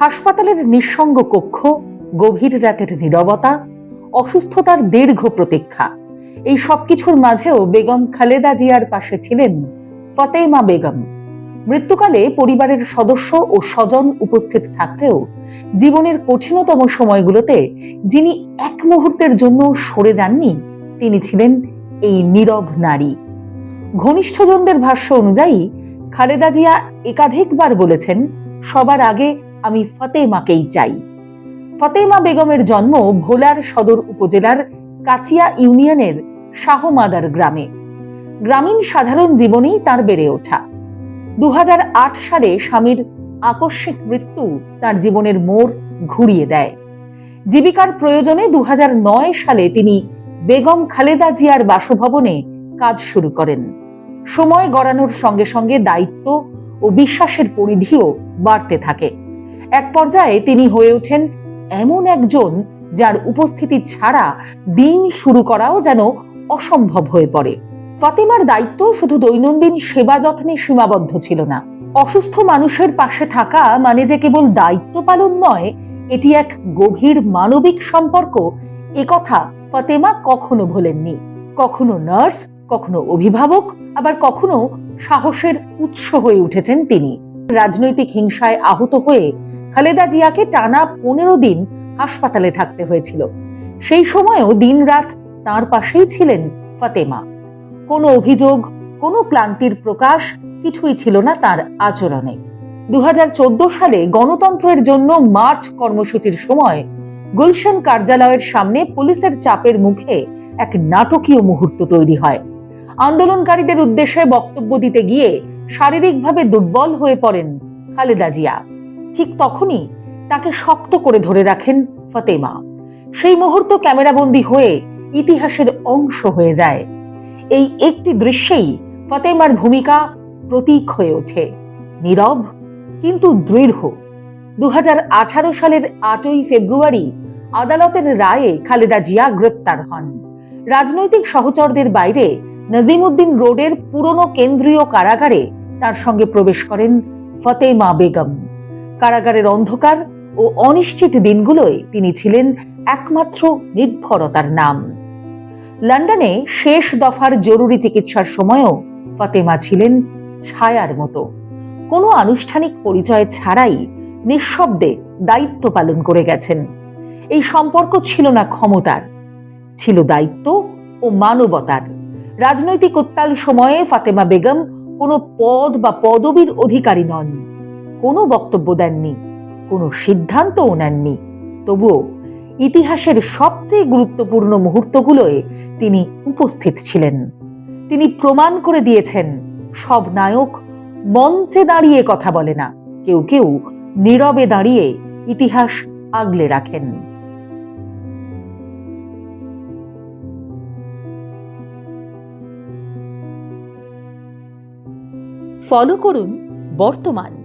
হাসপাতালের নিঃসঙ্গ কক্ষ, গভীর রাতের নীরবতা, অসুস্থতার দীর্ঘ প্রতীক্ষা। এই সবকিছুর মাঝেও বেগম খালেদা জিয়ার পাশে ছিলেন ফতেমা বেগম। মৃত্যুকালে পরিবারের সদস্য ও স্বজন উপস্থিত থাকলেও জীবনের কঠিনতম সময়গুলোতে যিনি এক মুহূর্তের জন্য সরে যাননি, তিনি ছিলেন এই নীরব নারী। ঘনিষ্ঠজনদের ভাষ্য অনুযায়ী, খালেদা জিয়া একাধিকবার বলেছেন, সবার আগে আমি ফতেমাকেই চাই। ফতেমা বেগমের জন্ম ভোলার সদর উপজেলার কাচিয়া ইউনিয়নের শাহমাদার গ্রামে। গ্রামীণ সাধারণ জীবনেই তার বেড়ে ওঠা। দু হাজার আট সালে স্বামীর আকস্মিক মৃত্যু তার জীবনের মোড় ঘুরিয়ে দেয়। জীবিকার প্রয়োজনে দু হাজার নয় সালে তিনি বেগম খালেদা জিয়ার বাসভবনে কাজ শুরু করেন। সময় গড়ানোর সঙ্গে সঙ্গে দায়িত্ব ও বিশ্বাসের পরিধিও বাড়তে থাকে। এক পর্যায়ে তিনি হয়ে ওঠেন এমন একজন যার উপস্থিতি ছাড়া দিন শুরু করাও যেন অসম্ভব হয়ে পড়ে। ফাতেমার দায়িত্ব শুধু দৈনন্দিন সেবা যত্নে সীমাবদ্ধ ছিল না। অসুস্থ মানুষের পাশে থাকা মানে যে কেবল দায়িত্ব পালন নয়, এটি এক গভীর মানবিক সম্পর্ক। একথা ফাতেমা কখনো ভোলেননি। কখনো নার্স, কখনো অভিভাবক, আবার কখনো সাহসের উৎস হয়ে উঠেছেন তিনি। রাজনৈতিক হিংসায় আহত হয়ে খালেদা জিয়াকে টানা পনেরো দিন হাসপাতালে থাকতে হয়েছিল। সেই সময়ও দিনরাত তার পাশেই ছিলেন ফাতেমা। কোনো অভিযোগ, কোনো ক্লান্তির প্রকাশ কিছুই ছিল না তার আচরণে। দু হাজার চোদ্দ সালে গণতন্ত্রের জন্য মার্চ কর্মসূচির সময় গুলশান কার্যালয়ের সামনে পুলিশের চাপের মুখে এক নাটকীয় মুহূর্ত তৈরি হয়। আন্দোলনকারীদের উদ্দেশ্যে বক্তব্য দিতে গিয়ে শারীরিকভাবে দুর্বল হয়ে পড়েন খালেদা জিয়া। ঠিক তখনই তাকে শক্ত করে ধরে রাখেন ফতেমা। সেই মুহূর্ত ক্যামেরাবন্দি হয়ে ইতিহাসের অংশ হয়ে যায়। এই একটি দৃশ্যেই ফতেমার ভূমিকা প্রতীক হয়ে ওঠে। নীরব কিন্তু দৃঢ়। দু হাজার আঠারো সালের আটই ফেব্রুয়ারি আদালতের রায়ে খালেদা জিয়া গ্রেপ্তার হন। রাজনৈতিক সহচরদের বাইরে নজিমুদ্দিন রোডের পুরনো কেন্দ্রীয় কারাগারে তার সঙ্গে প্রবেশ করেন ফতেমা বেগম। কারাগারের অন্ধকার ও অনিশ্চিত দিনগুলোয় তিনি ছিলেন একমাত্র নির্ভরতার নাম। লন্ডনে শেষ দফার জরুরি চিকিৎসার সময়ও ফতেমা ছিলেন ছায়ার মতো। কোনো আনুষ্ঠানিক পরিচয় ছাড়াই নিঃশব্দে দায়িত্ব পালন করে গেছেন। এই সম্পর্ক ছিল না ক্ষমতার, ছিল দায়িত্ব ও মানবতার। রাজনৈতিক উত্তাল সময়ে ফাতেমা বেগম কোনো পদ বা পদবীর অধিকারী নন। কোনো বক্তব্য দেননি, কোনো সিদ্ধান্তও নেননি। তবুও ইতিহাসের সবচেয়ে গুরুত্বপূর্ণ মুহূর্তগুলোয় তিনি উপস্থিত ছিলেন। তিনি প্রমাণ করে দিয়েছেন, সব নায়ক মঞ্চে দাঁড়িয়ে কথা বলে না, কেউ কেউ নীরবে দাঁড়িয়ে ইতিহাস আগলে রাখেন। ফলো করুন বর্তমান।